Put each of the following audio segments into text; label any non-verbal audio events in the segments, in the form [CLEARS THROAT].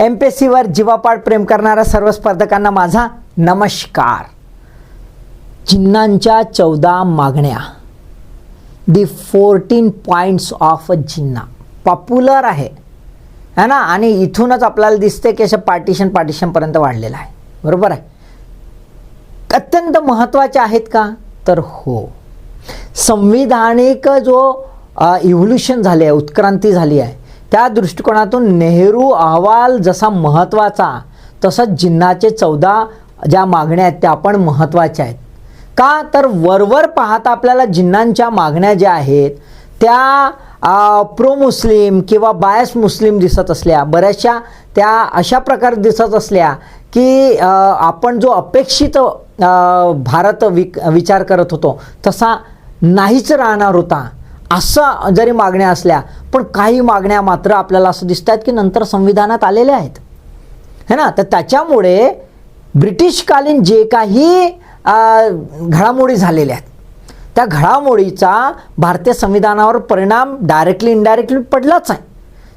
M P S सीवर जीवापाड प्रेम करणाऱ्या सर्व स्पर्धकांना माझा नमस्कार. जिन्नांच्या चौदा मागण्या. The fourteen points of a Jinnah. Popular आहे. है ना? आणि इथूनच आपल्याला दिसते की असं पार्टिशन पार्टिशनपर्यंत वाढलेलं आहे. बरोबर आहे? अत्यंत महत्त्वाचे आहेत का? तर हो. संविधानिक जो इव्होल्युशन झाले आहे उत्क्रांती झाली आहे त्या दृष्टिकोनातून नेहरू अहवाल जसा महत्त्वाचा तसंच जिन्नाचे चौदा ज्या मागण्या आहेत त्या पण महत्त्वाच्या आहेत. का? तर वरवर पाहता आपल्याला जिन्नांच्या मागण्या ज्या आहेत त्या प्रो मुस्लिम किंवा बायस मुस्लिम दिसत असल्या बऱ्याचशा त्या अशा प्रकारे दिसत असल्या की आपण जो अपेक्षित भारत विक विचार करत होतो तसा नाहीच राहणार होता. असं जरी मागण्या असल्या पण काही मागण्या मात्र आपल्याला असं दिसत आहेत की नंतर संविधानात आलेल्या आहेत. है ना? तर त्याच्यामुळे ब्रिटिशकालीन जे काही घडामोडी झालेल्या आहेत त्या घडामोडीचा भारतीय संविधानावर परिणाम डायरेक्टली इनडायरेक्टली पडलाच आहे.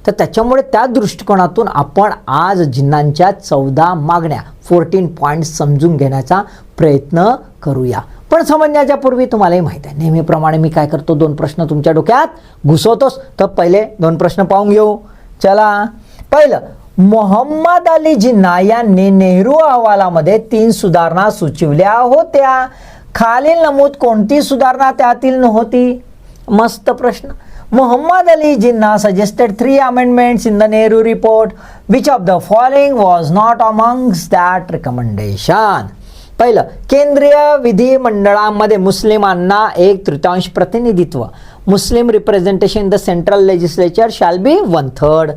तर त्याच्यामुळे त्या दृष्टिकोनातून आपण आज जिन्नांच्या चौदा मागण्या फोर्टीन पॉईंट समजून घेण्याचा प्रयत्न करूया. पण समजण्याच्या पूर्वी तुम्हालाही माहीत आहे. नेहमीप्रमाणे मी काय करतो दोन प्रश्न तुमच्या डोक्यात घुसवतोस तर पहिले दोन प्रश्न पाहून घेऊ. चला. पहिलं मोहम्मद अली जिन्ना यांनी नेहरू अहवालामध्ये तीन सुधारणा सुचवल्या होत्या. खालील नमूद कोणती सुधारणा त्यातील नव्हती? मस्त प्रश्न. Mohammad Ali Jinnah suggested three amendments in the Nehru report which of the following was not amongst that recommendation पहिलं केंद्रीय विधिमंडळामध्ये मुस्लिमांना एक तृतीयांश प्रतिनिधित्व. Muslim representation the central legislature shall be one third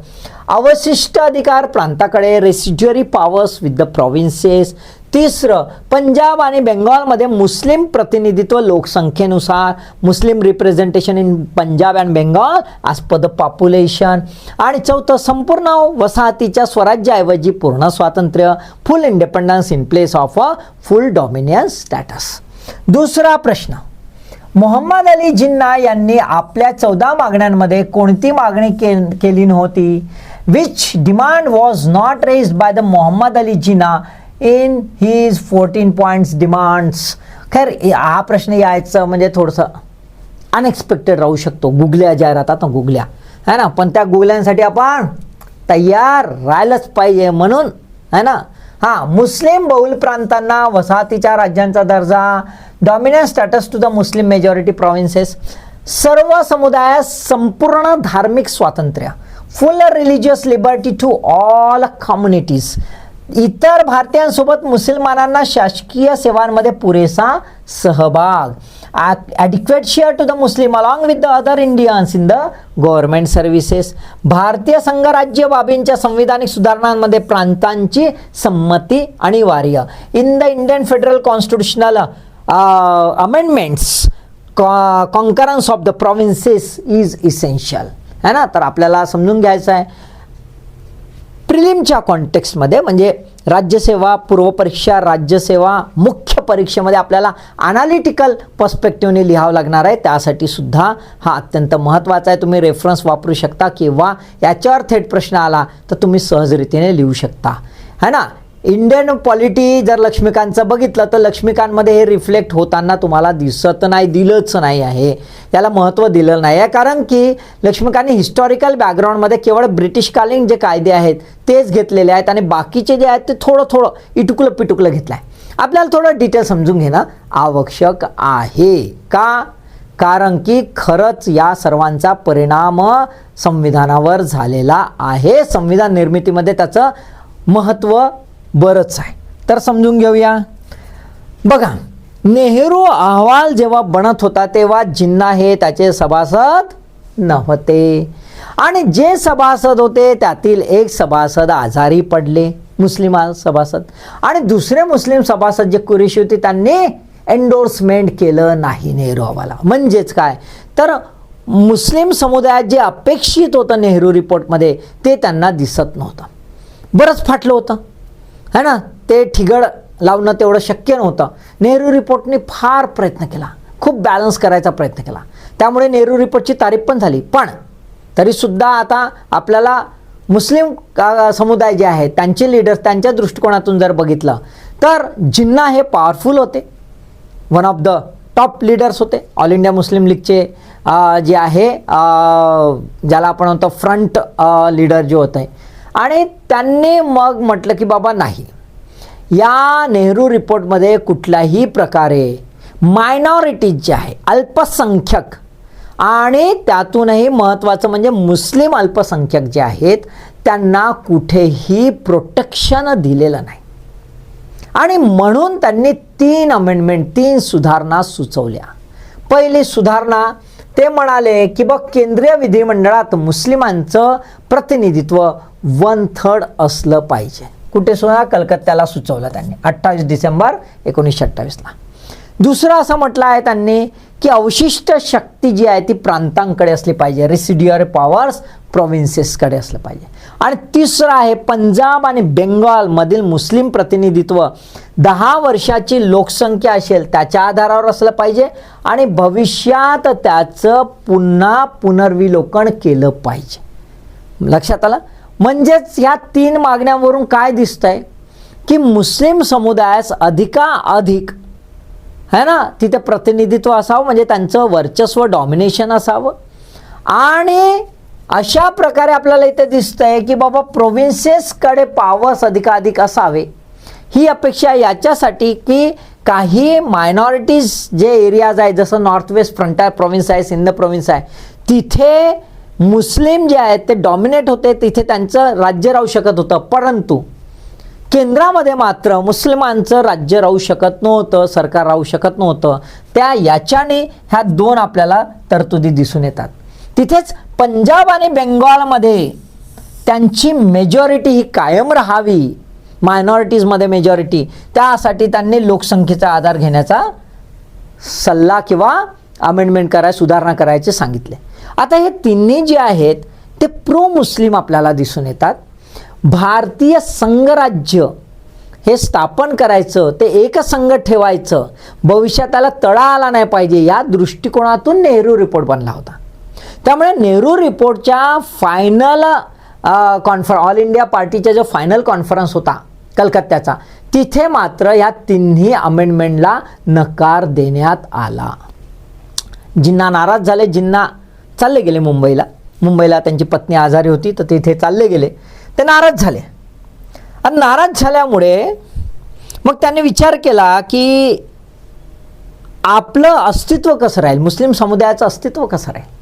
अवशिष्ट अधिकार प्रांताकडे residuary powers with the provinces तिसरं पंजाब आणि बेंगॉलमध्ये मुस्लिम प्रतिनिधित्व लोकसंख्येनुसार Muslim representation in Punjab and Bengal as per the population आणि चौथं संपूर्ण वसाहतीच्या स्वराज्याऐवजी पूर्ण स्वातंत्र्य full independence in place of a full dominions status दुसरा प्रश्न. मोहम्मद अली जिन्ना यांनी आपल्या चौदा मागण्यांमध्ये कोणती मागणी के केली नव्हती? Which demand was not raised by the Mohammad Ali Jinnah in his fourteen points demands खैर हा प्रश्न यायचं म्हणजे थोडंसं अनएक्सपेक्टेड राहू शकतो. गुगल्या जाहिरातात ना गुगल्या. है ना? पण त्या गुगल्यांसाठी आपण तयार राहिलंच पाहिजे म्हणून. है ना? हां मुस्लिम बहुल प्रांतांना वसाहतीच्या राज्यांचा दर्जा dominant status to the Muslim majority provinces सर्व समुदायास संपूर्ण धार्मिक स्वातंत्र्य full religious liberty to all communities इतर भारतीयांसोबत मुसलमानांना शासकीय सेवांमध्ये पुरेसा सहभाग. Adequate share to the Muslim along with the other Indians in the government services भारतीय संघराज्य बाबींच्या संविधानिक सुधारणांमध्ये प्रांतांची संमती अनिवार्य. In the Indian federal constitutional amendments concurrence of the provinces is essential है ना? तर आपल्याला समजून घ्यायचं आहे. प्रिलिमच्या कॉन्टेक्स्टमध्ये म्हणजे राज्यसेवा पूर्वपरीक्षा राज्यसेवा मुख्य परीक्षेमध्ये आपल्याला अनालिटिकल पर्स्पेक्टिव्हने लिहावं लागणार आहे. त्यासाठी सुद्धा हा अत्यंत महत्त्वाचा आहे. तुम्ही रेफरन्स वापरू शकता किंवा याच्यावर थेट प्रश्न आला तर तुम्ही सहजरितीने लिहू शकता. है ना? इंडियन पॉलिटी जर लक्ष्मीकांतचं बघितलं तर लक्ष्मीकांतमध्ये हे रिफ्लेक्ट होताना तुम्हाला दिसत नाही दिलंच नाही आहे. याला महत्त्व दिलं नाही आहे. कारण की लक्ष्मीकांतने हिस्टॉरिकल बॅकग्राऊंडमध्ये केवळ ब्रिटिशकालीन जे कायदे आहेत तेच घेतलेले आहेत आणि बाकीचे जे आहेत ते थोडं थोडं इटुकलं पिटुकलं घेतलं आहे आपल्याला थोडं डिटेल समजून घेणं आवश्यक आहे. का? कारण की खरंच या सर्वांचा परिणाम संविधानावर झालेला आहे. संविधान निर्मितीमध्ये त्याचं महत्त्व बरंच आहे. तर समजून घेऊया. बघा नेहरू अहवाल जेव्हा बनत होता तेव्हा जिन्ना हे त्याचे सभासद नव्हते. आणि जे सभासद होते त्यातील एक सभासद आजारी पडले मुस्लिम सभासद. आणि दुसरे मुस्लिम सभासद जे कुरेशी होते त्यांनी एन्डोर्समेंट केलं नाही नेहरू अहवाला म्हणजेच काय? तर मुस्लिम समुदायात जे अपेक्षित होतं नेहरू रिपोर्टमध्ये ते त्यांना दिसत नव्हतं. बरंच फाटलं होतं. है ना? ते ठिगड लावणं तेवढं शक्य नव्हतं. नेहरू रिपोर्टने फार प्रयत्न केला. खूप बॅलन्स करायचा प्रयत्न केला. त्यामुळे नेहरू रिपोर्टची तारीफ पण झाली. पण तरीसुद्धा आता आपल्याला मुस्लिम समुदाय जे आहे त्यांचे लीडर्स त्यांच्या दृष्टिकोनातून जर बघितलं तर जिन्ना हे पॉवरफुल होते. One of the top leaders होते. ऑल इंडिया मुस्लिम लीगचे जे आहे ज्याला आपण म्हणतो फ्रंट लीडर जे होते. आणि त्यांनी मग म्हटलं की बाबा नाही. या नेहरू रिपोर्टमध्ये कुठल्याही प्रकारे मायनॉरिटीज जे आहे अल्पसंख्यक आणि त्यातूनही महत्त्वाचं म्हणजे मुस्लिम अल्पसंख्यक जे आहेत त्यांना कुठेही प्रोटेक्शन दिलेलं नाही. आणि म्हणून त्यांनी तीन अमेंडमेंट तीन सुधारणा सुचवल्या. पहिली सुधारणा ते म्हणाले की बघ केंद्रीय विधिमंडळात मुस्लिमांचं प्रतिनिधित्व वन थर्ड असलं पाहिजे. कुठे सुद्धा कलकत्त्याला सुचवलं त्यांनी. अठ्ठावीस डिसेंबर एकोणीसशे अठ्ठावीसला. दुसरं असं म्हटलं आहे त्यांनी की अवशिष्ट शक्ती जी आहे ती प्रांतांकडे असली पाहिजे. रेसिड्युअर पॉवर्स प्रोव्हिन्सेसकडे असलं पाहिजे. आणि तिसरं आहे पंजाब आणि बेंगॉलमधील मुस्लिम प्रतिनिधित्व. दहा वर्षाची लोकसंख्या असेल त्याच्या आधारावर असलं पाहिजे आणि भविष्यात त्याचं पुन्हा पुनर्विलोकन केलं पाहिजे. लक्षात आलं? म्हणजेच या तीन मागण्यांवरून काय दिसतंय? की मुस्लिम समुदायास अधिकाधिक है ना तिथे प्रतिनिधित्व असावं म्हणजे त्यांचं वर्चस्व डॉमिनेशन असावं. आणि अशा प्रकारे आपल्याला इथे दिसतंय की बाबा प्रोव्हिन्सेसकडे पावर्स अधिकाधिक असावे. ही अपेक्षा याच्यासाठी की काही मायनॉरिटीज जे एरियाज आहेत जसं नॉर्थ वेस्ट फ्रंटायर प्रोव्हिन्स आहे सिंध प्रोव्हिन्स आहे तिथे मुस्लिम जे आहेत ते डॉमिनेट होते तिथे त्यांचं राज्य राहू शकत होतं. परंतु केंद्रामध्ये मात्र मुस्लिमांचं राज्य राहू शकत नव्हतं सरकार राहू शकत नव्हतं. त्या याच्याने ह्या दोन आपल्याला तरतुदी दिसून येतात. तिथेच पंजाब आणि बेंगॉलमध्ये त्यांची मेजॉरिटी ही कायम राहावी. मायनॉरिटीजमध्ये मेजॉरिटी त्यासाठी त्यांनी लोकसंख्येचा आधार घेण्याचा सल्ला किंवा अमेंडमेंट कराय सुधारणा करायचे सांगितले. आता हे तिन्ही जे आहेत ते प्रो मुस्लिम आपल्याला दिसून येतात. भारतीय संघराज्य हे स्थापन करायचं ते एकसंघ ठेवायचं. भविष्यात त्याला तळा आला नाही पाहिजे. या दृष्टिकोनातून नेहरू रिपोर्ट बनला होता. त्यामुळे नेहरू रिपोर्टच्या फायनल कॉन्फर ऑल इंडिया पार्टीचा जो फायनल कॉन्फरन्स होता कलकत्त्याचा तिथे मात्र या तिन्ही अमेंडमेंटला नकार देण्यात आला. जिन्ना नाराज झाले जिन्ना चालले गेले मुंबईला. मुंबईला त्यांची पत्नी आजारी होती तर तिथे चालले गेले. ते नाराज झाले. आणि नाराज झाल्यामुळे मग त्यांनी विचार केला की आपलं अस्तित्व कसं राहील? मुस्लिम समुदायाचं अस्तित्व कसं राहील?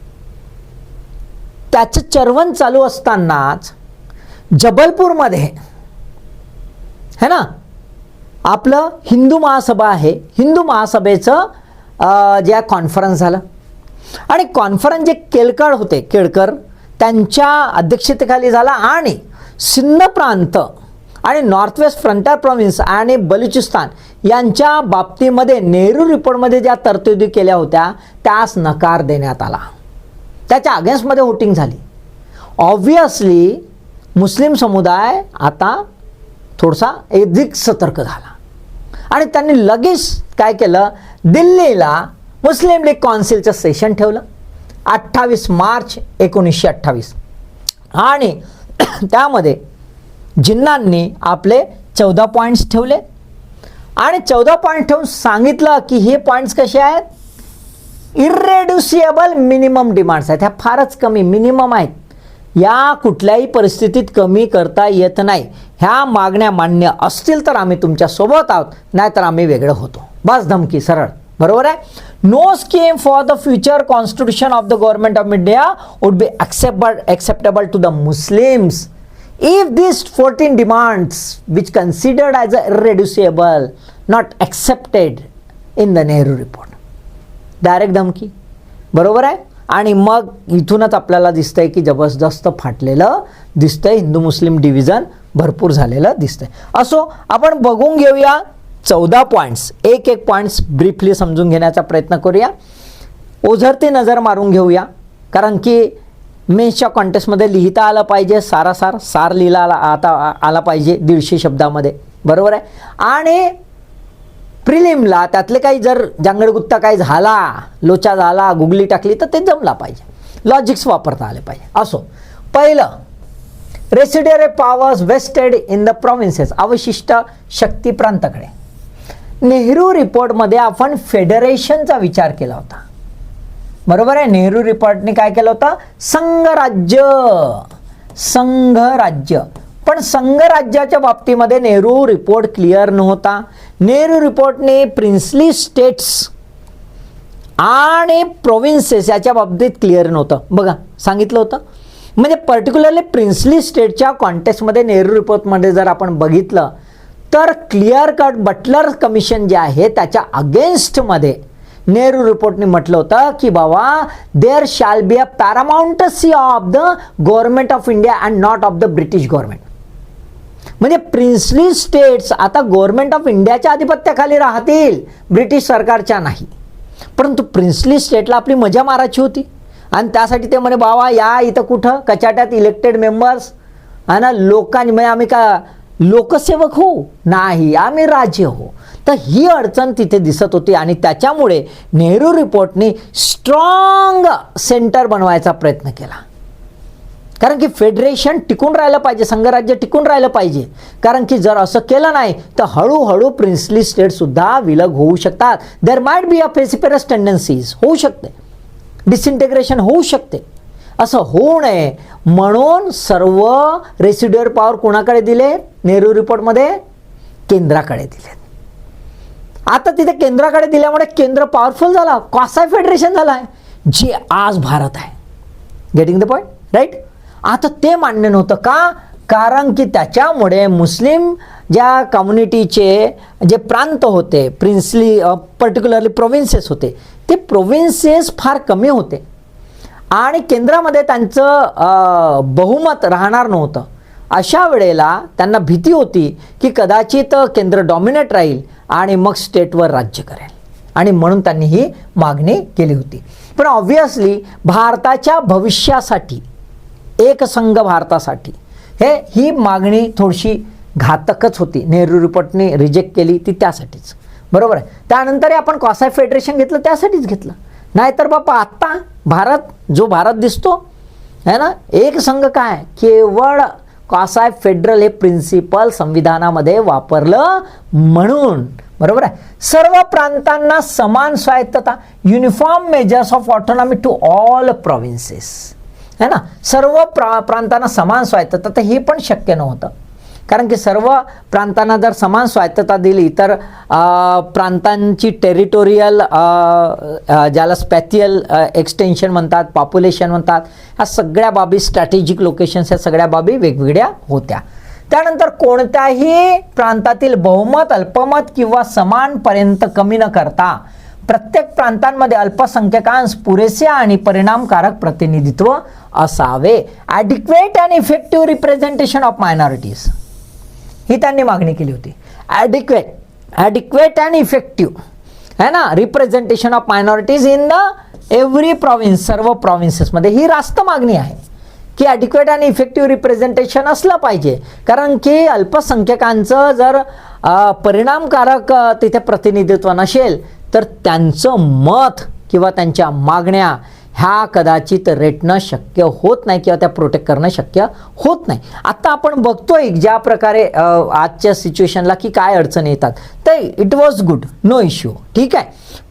त्याचं चर्वण चालू असतानाच जबलपूरमध्ये है ना? आपलं हिंदू महासभा आहे. हिंदू महासभेचं ज्या जे कॉन्फरन्स झालं. आणि कॉन्फरन्स जे केळकर होते केळकर त्यांच्या अध्यक्षतेखाली झाला आणि सिंध प्रांत आणि नॉर्थ वेस्ट फ्रंटायर प्रॉव्हिन्स आणि बलुचिस्तान यांच्या बाबतीमध्ये नेहरू रिपोर्टमध्ये ज्या तरतुदी केल्या होत्या त्यास नकार देण्यात आला. त्याच्या अगेन्स्टमध्ये वोटिंग झाली. ऑब्वियसली मुस्लिम समुदाय आता थोडासा अधिक सतर्क झाला. आणि त्यांनी लगेच काय केलं? दिल्लीला मुस्लिम लीग कौन्सिलचं सेशन ठेवलं. अठ्ठावीस मार्च एकोणीसशे अठ्ठावीस. आणि [CLEARS THROAT] त्यामध्ये जिन्नांनी आपले चौदा पॉईंट्स ठेवले. आणि चौदा पॉईंट ठेवून सांगितलं की हे पॉईंट्स कसे आहेत? इरेड्युसिएबल मिनिमम डिमांड्स आहेत. ह्या फारच कमी मिनिमम आहेत. या कुठल्याही परिस्थितीत कमी करता येत नाही. ह्या मागण्या मान्य असतील तर आम्ही तुमच्यासोबत आहोत नाहीतर आम्ही वेगळं होतो. बस धमकी सरळ. बरोबर आहे? No scheme for the future constitution of the government of India would be accept acceptable to the Muslims if if these 14 demands which considered as irreducible not accepted in the Nehru report. Direct धमकी. बरोबर आहे? आणि मग इथूनच आपल्याला दिसतंय की जबरदस्त फाटलेलं दिसतंय. हिंदू मुस्लिम डिव्हिजन भरपूर झालेलं दिसतंय. असो आपण बघून घेऊया चौदा पॉईंट्स एक एक पॉईंट्स ब्रीफली समजून घेण्याचा प्रयत्न करूया. ओझरती नजर मारून घेऊया. कारण की मेन्सच्या कॉन्टेस्टमध्ये लिहिता आलं पाहिजे सारासार सार लिहिला आला आता आला पाहिजे दीडशे शब्दामध्ये. बरोबर आहे? आणि प्रिलिमला त्यातले काही जर जांगडगुत्ता काही झाला लोचा झाला गुगली टाकली तर ते जमला पाहिजे. लॉजिक्स वापरता आले पाहिजे. असो. पहिलं residuary powers vested in the provinces अवशिष्ट शक्ती प्रांताकडे. नेहरू रिपोर्टमध्ये आपण फेडरेशनचा विचार केला होता. बरोबर आहे? नेहरू रिपोर्टने काय केलं होतं? संघराज्य. संघराज्य. पण संघराज्याच्या बाबतीमध्ये नेहरू रिपोर्ट क्लिअर नव्हता. नेहरू रिपोर्टने प्रिन्सली स्टेट्स आणि प्रोविन्सेस याच्या बाबतीत क्लिअर नव्हतं. बघा सांगितलं होतं. म्हणजे पर्टिक्युलरली प्रिन्सली स्टेटच्या कॉन्टेक्स्टमध्ये नेहरू रिपोर्टमध्ये जर आपण बघितलं तर क्लिअर कट बटलर कमिशन जे आहे त्याच्या अगेन्स्टमध्ये नेहरू रिपोर्टने म्हटलं होतं की बाबा there shall be a paramountcy of the government of India and not of the British government म्हणजे प्रिन्सली स्टेट्स आता गव्हर्नमेंट ऑफ इंडियाच्या आधिपत्याखाली राहतील ब्रिटिश सरकारच्या नाही. परंतु प्रिन्सली स्टेटला आपली मजा मारायची होती. आणि त्यासाठी ते म्हणे बाबा या इथं कुठं? कचाट्यात इलेक्टेड मेंबर्स आणि लोकांनी म्हणजे आम्ही का लोकसेवक हो नाही आम्ही राज्य हो तर ही अडचण तिथे दिसत होती आणि त्याच्यामुळे नेहरू रिपोर्टने स्ट्रॉंग सेंटर बनवायचा प्रयत्न केला. कारण की फेडरेशन टिकून राहिलं पाहिजे संघराज्य टिकून राहिलं पाहिजे. कारण की जर असं केलं नाही तर हळूहळू प्रिन्सली स्टेटसुद्धा विलग होऊ शकतात. There might be a फेसिपेरस tendencies होऊ शकते. डिसइंटेग्रेशन होऊ शकते. असं होऊ नये म्हणून सर्व रेसिड्युअर पॉवर कोणाकडे दिले? नेहरू रिपोर्टमध्ये केंद्राकडे दिले आता तिथे केंद्राकडे दिल्यामुळे केंद्र पॉवरफुल झाला. कॉसाय फेडरेशन झाला आहे जे आज भारत आहे. गेटिंग द पॉईंट राईट आता ते मान्य नव्हतं का? कारण की त्याच्यामुळे मुस्लिम ज्या कम्युनिटीचे जे प्रांत होते प्रिन्सली पर्टिक्युलरली प्रोव्हिन्सेस होते ते प्रोव्हिन्सेस फार कमी होते. आणि केंद्रामध्ये त्यांचं बहुमत राहणार नव्हतं. अशा वेळेला त्यांना भीती होती की कदाचित केंद्र डॉमिनेट राहील आणि मग स्टेटवर राज्य करेल. आणि म्हणून त्यांनी ही मागणी केली होती. पण ऑब्व्हियसली भारताच्या भविष्यासाठी एक संघ भारतासाठी. हे ही मागणी थोडीशी घातकच होती. नेहरू रिपोर्टने रिजेक्ट केली ती त्यासाठीच. बरोबर आहे? त्यानंतरही आपण कॉसाय फेडरेशन घेतलं त्यासाठीच घेतलं. नाहीतर बापा आत्ता भारत जो भारत दिसतो है ना? एक संघ काय? केवळ कॉसाय फेडरल हे प्रिन्सिपल संविधानामध्ये वापरलं म्हणून. बरोबर आहे? सर्व प्रांतांना समान स्वायत्तता uniform measures of autonomy to all provinces है ना? सर्व प्रा प्रांतांना समान स्वायत्तता तर हे पण शक्य नव्हतं. कारण की सर्व प्रांतांना जर समान स्वायत्तता दिली तर प्रांतांची टेरिटोरियल ज्याला स्पॅथियल एक्सटेन्शन म्हणतात पॉप्युलेशन म्हणतात ह्या सगळ्या बाबी स्ट्रॅटेजिक लोकेशन्स ह्या सगळ्या बाबी वेगवेगळ्या होत्या. त्यानंतर कोणत्याही प्रांतातील बहुमत अल्पमत किंवा समानपर्यंत कमी न करता प्रत्येक प्रांतांमध्ये अल्पसंख्याकांस पुरेसे आणि परिणामकारक प्रतिनिधित्व असावे. Adequate and effective representation of minorities ही त्यांनी मागणी केली होती. ॲडिक्वेट ॲडिक्वेट अँड इफेक्टिव्ह है ना? Representation of minorities in the every province सर्व प्रॉव्हिन्सेसमध्ये ही रास्त मागणी आहे की ॲडिक्वेट आणि इफेक्टिव्ह रिप्रेझेंटेशन असलं पाहिजे. कारण की अल्पसंख्याकांचं जर परिणामकारक तिथे प्रतिनिधित्व नसेल तर त्यांचं मत किंवा त्यांच्या मागण्या ह्या कदाचित रेटणं शक्य होत नाही किंवा त्या प्रोटेक्ट करणं शक्य होत नाही. आत्ता आपण बघतोय ज्या प्रकारे आजच्या सिच्युएशनला की काय अडचणी येतात. तर it was good no issue ठीक आहे.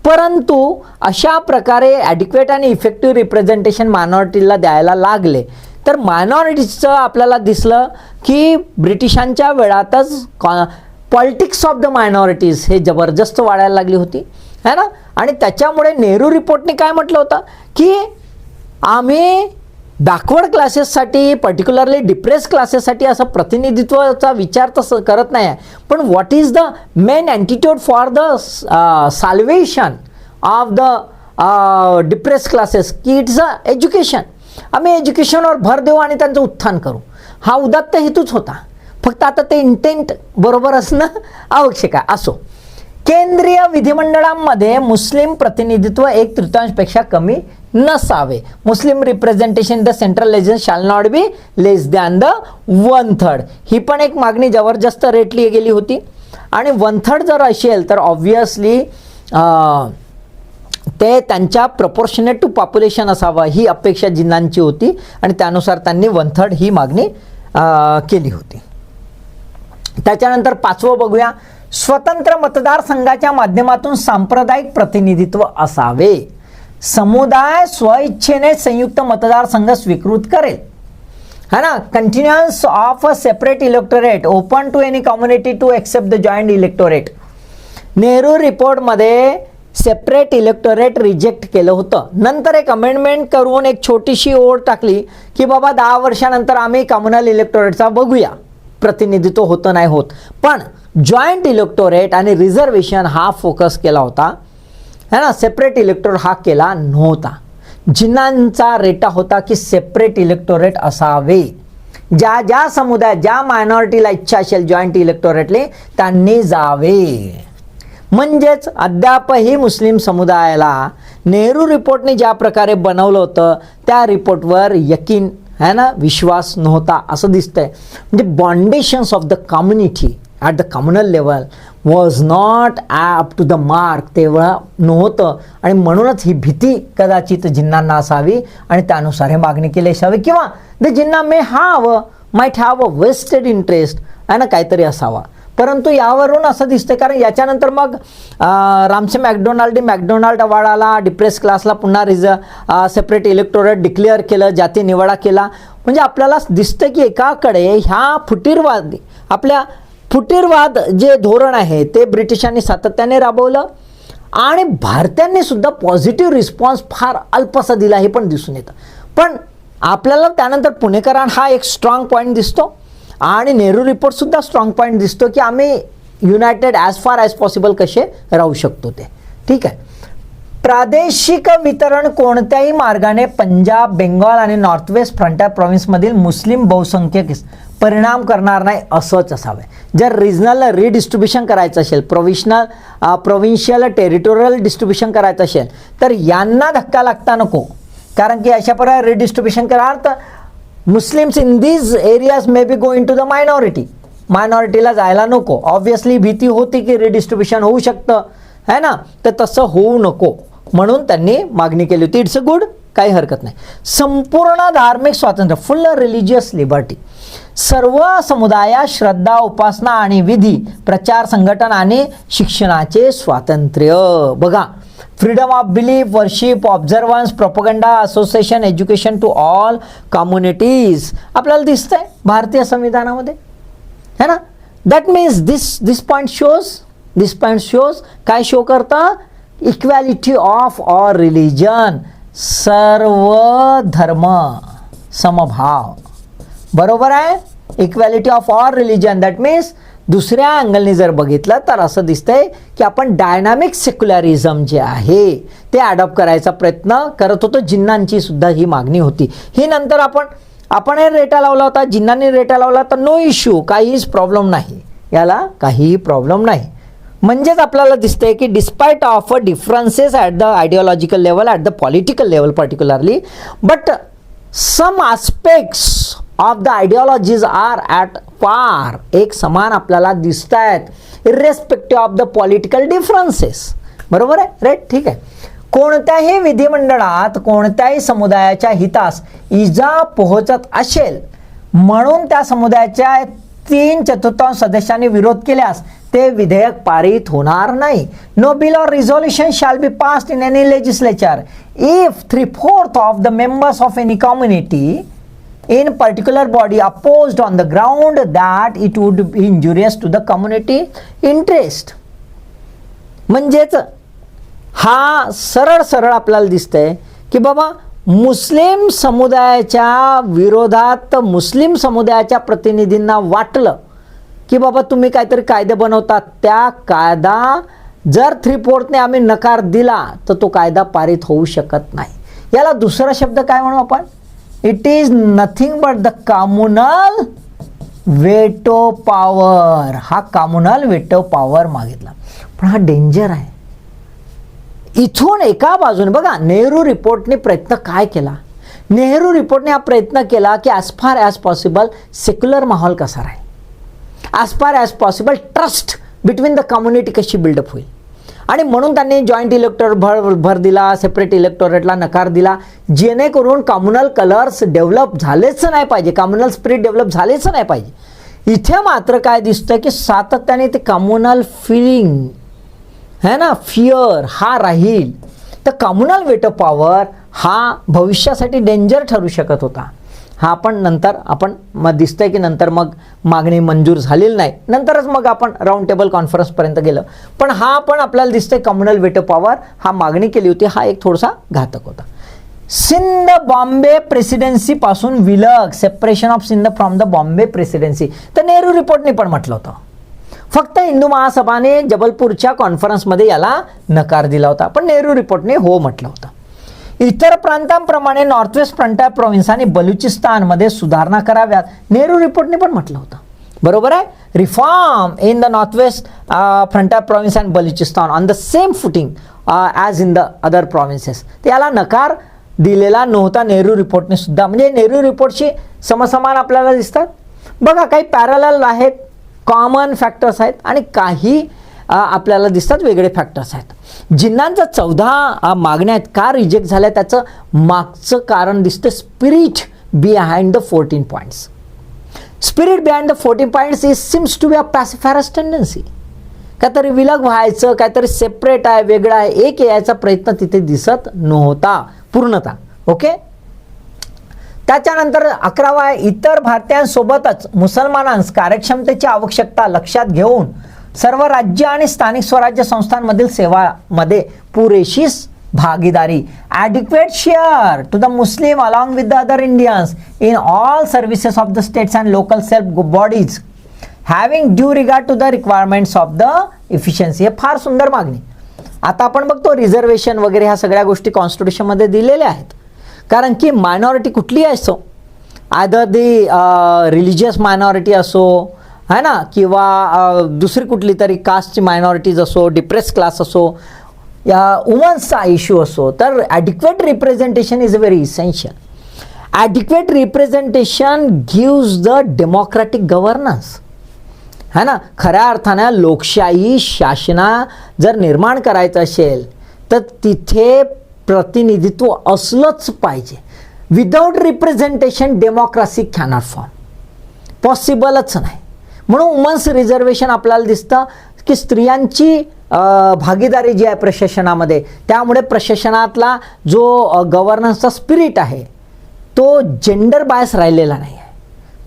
परंतु अशा प्रकारे ॲडिक्वेट आणि इफेक्टिव्ह रिप्रेझेंटेशन मायनॉरिटीला द्यायला लागले तर मायनॉरिटीजचं आपल्याला दिसलं की ब्रिटिशांच्या वेळातच कॉ पॉलिटिक्स ऑफ द मायनॉरिटीज हे जबरदस्त वाढायला लागली होती. है ना? आणि त्याच्यामुळे नेहरू रिपोर्टने काय म्हटलं होतं? की आम्ही बॅकवर्ड क्लासेससाठी पर्टिक्युलरली डिप्रेस क्लासेससाठी असं प्रतिनिधित्वाचा विचार तसं करत नाही आहे. पण what is the main attitude for the salvation of the depress classes की इट्स अ एज्युकेशन आम्ही एज्युकेशनवर भर देऊ आणि त्यांचं उत्थान करू. हा उदात्त हेतूच होता. फक्त आता ते इंटेंट बरोबर असणं आवश्यक आहे. असो. केंद्रीय विधिमंडळामध्ये मुस्लिम प्रतिनिधित्व एक तृतीयांशपेक्षा कमी नसावे. Muslim representation the central legion shall not be less than the one third ही पण एक मागणी जबरदस्त रेटली गेली होती. आणि वन थर्ड जर असेल तर ऑब्वियसली ते त्यांच्या प्रपोर्शनेट टू पॉप्युलेशन असावं ही अपेक्षा जिन्नांची होती. आणि त्यानुसार त्यांनी वन थर्ड ही मागणी केली होती. त्याच्यानंतर पाचवं बघूया. स्वतंत्र मतदारसंघाच्या माध्यमातून सांप्रदायिक प्रतिनिधित्व असावे. समुदाय स्वइच्छेने संयुक्त मतदारसंघ स्वीकृत करेल. है ना? Continuance of a separate electorate open to any community to accept the joint electorate Nehru रिपोर्टमध्ये separate electorate reject केलं होतं. नंतर एक अमेंडमेंट करून एक छोटीशी ओढ टाकली की बाबा दहा वर्षानंतर आम्ही कम्युनल इलेक्टोरेटचा बघूया. प्रतिनिधित्व होतं नाही होत. पण जॉईंट इलेक्टोरेट आणि रिझर्वेशन हा फोकस केला होता. है ना? सेपरेट इलेक्टोरेट हा केला नव्हता. जिन्नांचा रेटा होता की सेपरेट इलेक्टोरेट असावे. ज्या ज्या समुदाय ज्या मायनॉरिटीला इच्छा असेल जॉईंट इलेक्टोरेटले त्यांनी जावे. म्हणजेच अद्यापही मुस्लिम समुदायाला नेहरू रिपोर्टने ज्या प्रकारे बनवलं होतं त्या रिपोर्टवर यकीन है ना? विश्वास नव्हता. असं दिसतंय. म्हणजे foundations of the community at the communal level was not up to the mark तेव्हा नव्हतं. आणि म्हणूनच ही भीती कदाचित जिन्नांना असावी आणि त्यानुसार हे मागणी केली असावी. किंवा the Jinnah may have might have a vested interest आहे ना काहीतरी असावा. परंतु यावरून असं दिसतं कारण याच्यानंतर मग रामसे मॅकडोनाल्ड मॅकडोनाल्ड अवॉर्डाला डिप्रेस क्लासला पुन्हा रिझ सेपरेट इलेक्टोरेट डिक्लेअर केलं जाती निवाडा केला. म्हणजे आपल्याला दिसतं की एकाकडे ह्या फुटीरवादी आपल्या फुटीरवाद जे धोरण आहे ते ब्रिटिशांनी सातत्याने राबवलं आणि भारतीयांनी सुद्धा पॉझिटिव्ह रिस्पॉन्स फार अल्पसा दिला हे पण दिसून येतं. पण आपल्याला त्यानंतर पुणेकरान हा एक स्ट्रॉंग पॉईंट दिसतो आणि नेहरू रिपोर्टसुद्धा स्ट्रॉंग पॉईंट दिसतो की आम्ही united as far as possible कसे राहू शकतो ते. ठीक आहे? प्रादेशिक वितरण कोणत्याही मार्गाने पंजाब बेंगॉल आणि नॉर्थ वेस्ट फ्रंटियर प्रॉव्हिन्समधील मुस्लिम बहुसंख्यक परिणाम करणार नाही असंच असावं. जर रिजनल रिडिस्ट्रीब्युशन करायचं असेल प्रोविशनल प्रोव्हिन्शियल टेरिटोरियल डिस्ट्रीब्युशन करायचं असेल तर यांना धक्का लागता नको. कारण की अशा प्रकारे रिडिस्ट्रीब्युशन करणार तर Muslims in these areas may be going to the minority मायनॉरिटीला जायला नको. ऑब्व्हियसली भीती होती की रिडिस्ट्रीब्युशन होऊ शकतं. है ना? तर तसं होऊ नको. म्हणून त्यांनी मागणी केली होती. इट्स अ गुड काही हरकत नाही. संपूर्ण धार्मिक स्वातंत्र्य फुल रिलिजियस लिबर्टी सर्व समुदायात श्रद्धा उपासना आणि विधी प्रचार संघटन आणि शिक्षणाचे स्वातंत्र्य. बघा freedom of belief worship observance propaganda association education to all communities आपल्याला दिसतंय भारतीय संविधानामध्ये. है ना? That means this this point shows this point shows काय शो करतं? इक्वॅलिटी ऑफ ऑर रिलिजन सर्व धर्म समभाव बरोबर आहे? Equality of or religion that means दुसऱ्या अँगलने जर बघितलं तर असं दिसतंय की आपण डायनामिक सेक्युलरिझम जे आहे ते अडॉप्ट करायचा प्रयत्न करत होतो. जिन्नांची सुद्धा ही मागणी होती. ही नंतर आपण आपण हे रेटा लावला होता. जिन्नांनी रेटा लावला तर नो इश्यू काहीच प्रॉब्लेम नाही. याला काहीही प्रॉब्लेम नाही. म्हणजेच आपल्याला दिसतंय की despite of differences at the ideological level at the political level particularly but some aspects of the ideologies are at par एक समान आपल्याला दिसत आहेत irrespective of the political differences बरोबर आहे? राईट ठीक आहे. कोणत्याही विधिमंडळात कोणत्याही समुदायाच्या हितास इजा पोहोचत असेल म्हणून त्या समुदायाच्या तीन चतुर्थांश सदस्यांनी विरोध केल्यास ते विधेयक पारित होणार नाही. No bill or resolution shall be passed in any legislature if three fourth of the members of any community in particular body opposed on the ground that it would be injurious to the community interest. म्हणजेच हा सरळ सरळ आपल्याला दिसतंय की बाबा मुस्लिम समुदायाच्या विरोधात मुस्लिम समुदायाच्या प्रतिनिधींना वाटलं की बाबा तुम्ही काहीतरी कायदे बनवतात. त्या कायदा जर थ्री फोर्थने आम्ही नकार दिला तर तो कायदा पारित होऊ शकत नाही. याला दुसरा शब्द काय म्हणू आपण? It is nothing but the communal veto power हा कामुनल वेटो पॉवर मागितला. पण हा डेंजर आहे. इथून एका बाजूने बघा नेहरू रिपोर्टने प्रयत्न काय केला? नेहरू रिपोर्टने हा प्रयत्न केला की as far as possible secular माहोल कसा राहील? As far as possible trust between the community कशी बिल्डअप होईल? आणि म्हणून त्यांनी जॉईंट इलेक्टोर भर भर दिला सेपरेट इलेक्टोरेटला नकार दिला. जेणेकरून कम्युनल कलर्स डेव्हलप झालेच नाही पाहिजे. कम्युनल स्पिरिट डेव्हलप झालेच नाही पाहिजे. इथे मात्र काय दिसतं की सातत्याने ते कम्युनल फिलिंग है ना? फिअर हा राहील. तर कम्युनल वेट ऑफ पॉवर हा भविष्यासाठी डेंजर ठरू शकत होता. हा पण नंतर आपण मग दिसतंय की नंतर मग मागणी मंजूर झालेली नाही. नंतरच मग आपण राऊंड टेबल कॉन्फरन्सपर्यंत गेलं. पण हा पण आपल्याला दिसतंय कम्युनल वेट ऑफ पॉवर हा मागणी केली होती हा एक थोडासा घातक होता. सिंध बॉम्बे प्रेसिडेन्सी पासून विलग separation of Sindh from the Bombay presidency तर नेहरू रिपोर्टने पण म्हटलं होतं. फक्त हिंदू महासभाने जबलपूरच्या कॉन्फरन्समध्ये याला नकार दिला होता. पण नेहरू रिपोर्टने हो म्हटलं होतं. इतर प्रांतांप्रमाणे नॉर्थ वेस्ट फ्रंटायर प्रोव्हिन्स आणि बलुचिस्तानमध्ये सुधारणा कराव्यात नेहरू रिपोर्टने पण म्हटलं होतं. बरोबर आहे? Reform in the North West Frontier Province and Baluchistan on the same footing as in the other provinces याला नकार दिलेला नव्हता नेहरू रिपोर्टने सुद्धा. म्हणजे नेहरू रिपोर्टशी समसमान आपल्याला दिसतात? बघा काही पॅरल आहेत. कॉमन फॅक्टर्स आहेत आणि काही आपल्याला दिसतात वेगळे फॅक्टर्स आहेत. जिन्नांचा चौदा मागण्या आहेत का रिजेक्ट झाल्या त्याचं मागचं कारण दिसतं spirit behind the fourteen points spirit behind the fourteen points is seems to be a pacifist tendency काहीतरी विलग व्हायचं काहीतरी सेपरेट आहे वेगळं आहे एक यायचा प्रयत्न तिथे दिसत नव्हता पूर्णता. ओके त्याच्यानंतर अकरावा आहे इतर भारतीयांसोबतच मुसलमानांस कार्यक्षमतेची आवश्यकता लक्षात घेऊन सर्व राज्य आणि स्थानिक स्वराज्य संस्थांमधील सेवामध्ये पुरेशी भागीदारी. Adequate share to the Muslim along with the other Indians in all services of the states and local self bodies having due regard to the requirements of the efficiency हे फार सुंदर मागणी. आता आपण बघतो रिझर्वेशन वगैरे ह्या सगळ्या गोष्टी कॉन्स्टिट्यूशनमध्ये दिलेल्या आहेत. कारण की मायनॉरिटी कुठलीही असो आयदर दी रिलिजियस मायनॉरिटी असो है ना किंवा uh, दुसरी कुठली तरी कास्टची मायनॉरिटीज असो डिप्रेस क्लास असो या वुमन्सचा इश्यू असो तर adequate representation is a very essential adequate representation gives the democratic governance है ना खऱ्या अर्थानं लोकशाही शासना जर निर्माण करायचं असेल तर तिथे प्रतिनिधित्व असलंच पाहिजे. Without representation democracy cannot form पॉसिबलच नाही. म्हणून वुमन्स रिझर्वेशन आपल्याला दिसतं की स्त्रियांची भागीदारी जी आहे प्रशासनामध्ये त्यामुळे प्रशासनातला जो गव्हर्नन्सचा स्पिरिट आहे तो जेंडर बायस राहिलेला नाही आहे.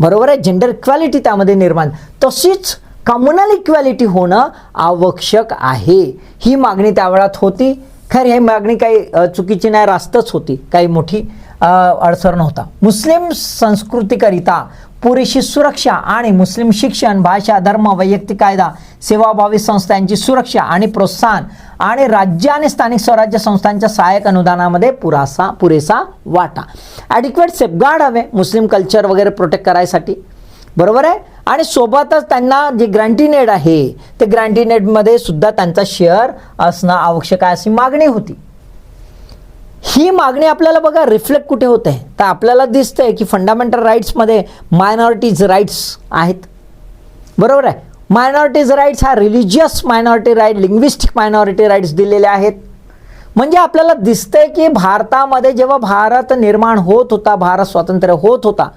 बरोबर आहे? जेंडर इक्वॅलिटी त्यामध्ये निर्माण. तशीच कम्युनल इक्वॅलिटी होणं आवश्यक आहे. ही मागणी त्यावेळात होती. खैर हे मागणी काही चुकीची नाही रास्तच होती. काही मोठी अडसर नव्हता. मुस्लिम संस्कृतीकरिता पुरेशी सुरक्षा आणि मुस्लिम शिक्षण भाषा धर्म वैयक्तिक कायदा सेवाभावी संस्थांची सुरक्षा आणि प्रोत्साहन आणि राज्य आणि स्थानिक स्वराज्य संस्थांच्या सहाय्यक अनुदानामध्ये पुरासा पुरेसा वाटा. ॲडिक्वेट सेफगार्ड हवे मुस्लिम कल्चर वगैरे प्रोटेक्ट करायसाठी. बरोबर आहे? आणि सोबतच त्यांना जे ग्रँटीनेड आहे ते ग्रँटीनेडमध्ये सुद्धा त्यांचा शेअर असणं आवश्यक आहे अशी मागणी होती. ही मागणी आपल्याला बघा रिफ्लेक्ट कुठे होते? तर आपल्याला दिसतंय की फंडामेंटल राईट्समध्ये मायनॉरिटीज राईट्स आहेत. बरोबर आहे? मायनॉरिटीज राईट्स हा religious minority right linguistic minority rights दिलेले आहेत. म्हणजे आपल्याला दिसतंय की भारतामध्ये जेव्हा भारत निर्माण होत होता भारत स्वातंत्र्य होत होता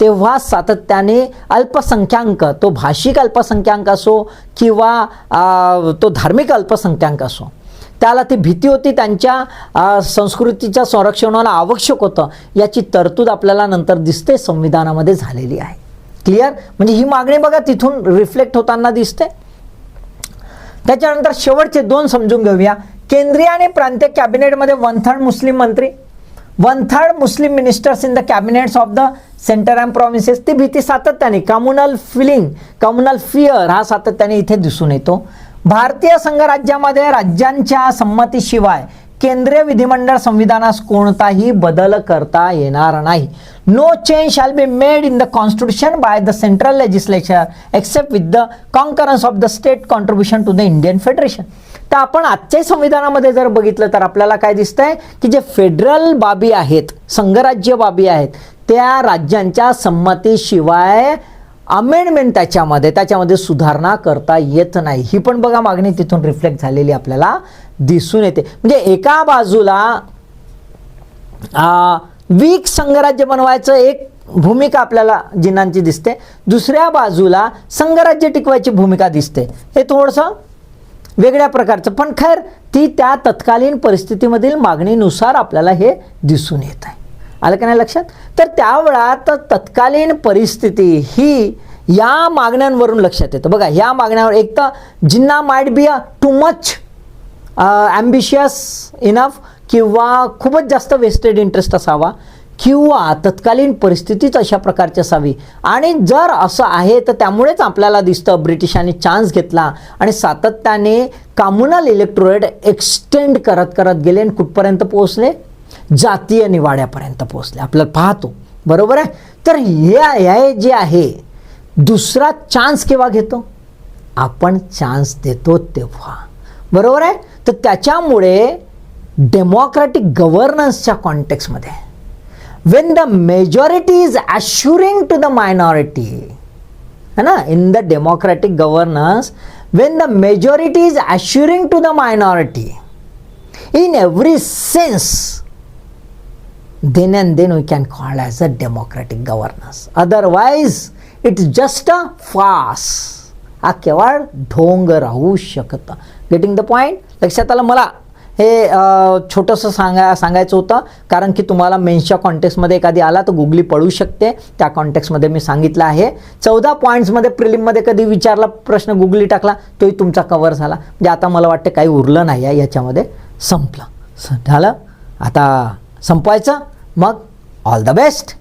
तेव्हा सातत्याने अल्पसंख्याक तो भाषिक अल्पसंख्याक असो किंवा तो धार्मिक अल्पसंख्याक असो त्याला ती भीती होती त्यांच्या संस्कृतीच्या संरक्षणाला आवश्यक होतं याची तरतूद आपल्याला नंतर दिसते संविधानामध्ये झालेली आहे. क्लिअर म्हणजे ही मागणी बघा तिथून रिफ्लेक्ट होताना दिसते. त्याच्यानंतर शेवटचे दोन समजून घेऊया. केंद्रीय आणि प्रांतीय कॅबिनेटमध्ये वन थर्ड मुस्लिम मंत्री one third Muslim ministers in the cabinets of the centre and provinces ती भीती सातत्याने कम्युनल फिलिंग कम्युनल फिअर हा सातत्याने इथे दिसून येतो. भारतीय संघराज्यामध्ये राज्यांच्या संमतीशिवाय केंद्रीय विधिमंडळ संविधानास कोणताही बदल करता येणार नाही. No change shall be made in the constitution by the central legislature except with the concurrence of the state contribution to the Indian federation तर आपण आजच्याही संविधानामध्ये जर बघितलं तर आपल्याला काय दिसतंय? की जे फेडरल बाबी आहेत संघराज्य बाबी आहेत त्या राज्यांच्या संमतीशिवाय अमेंडमेंट त्याच्यामध्ये त्याच्यामध्ये सुधारणा करता येत नाही. ही पण बघा मागणी तिथून रिफ्लेक्ट झालेली आपल्याला दिसून येते. म्हणजे एका बाजूला वीक संघराज्य बनवायचं एक भूमिका आपल्याला जिनांची दिसते. दुसऱ्या बाजूला संघराज्य टिकवायची भूमिका दिसते. हे थोडंसं वेगळ्या प्रकारचं. पण खैर ती त्या तत्कालीन परिस्थितीमधील मागणीनुसार आपल्याला हे दिसून येत आहे. आलं का नाही लक्षात? तर त्यावेळात तत्कालीन परिस्थिती ही या मागण्यांवरून लक्षात येतं. बघा ह्या मागण्यावर एक तर Jinnah might be a too much ambitious enough किंवा खूपच जास्त वेस्टेड इंटरेस्ट असावा. किंवा तत्कालीन परिस्थितीच अशा प्रकारची असावी. आणि जर असं आहे तर त्यामुळेच आपल्याला दिसतं ब्रिटिशांनी चान्स घेतला आणि सातत्याने कामुनल इलेक्ट्रोरेट एक्सटेंड करत करत गेले आणि कुठपर्यंत पोहोचले? जातीय निवाड्यापर्यंत पोहोचले. आपल्याला पाहतो. बरोबर आहे? तर हे हे जे आहे दुसरा चान्स केव्हा घेतो? आपण चान्स देतो तेव्हा. बरोबर आहे? तर त्याच्यामुळे डेमोक्रॅटिक गव्हर्नन्सच्या कॉन्टेक्समध्ये when the majority is assuring to the minority है ना in the democratic governance when the majority is assuring to the minority in every sense then and then we can call as a democratic governance otherwise it's just a farce हा केवळ ढोंग राहू शकतं getting the point लक्षात आलं मला हे छोटंसं सांगा सांगायचं होतं कारण की तुम्हाला मेन्सच्या कॉन्टेक्समध्ये एखादी आला तर गुगली पडू शकते. त्या कॉन्टेक्समध्ये मी सांगितलं आहे. चौदा पॉईंट्समध्ये प्रिलिममध्ये कधी विचारला प्रश्न गुगली टाकला तोही तुमचा कवर झाला. म्हणजे आता मला वाटतं काही उरलं नाही आहे याच्यामध्ये. संपलं. झालं. आता संपवायचं. मग ऑल द बेस्ट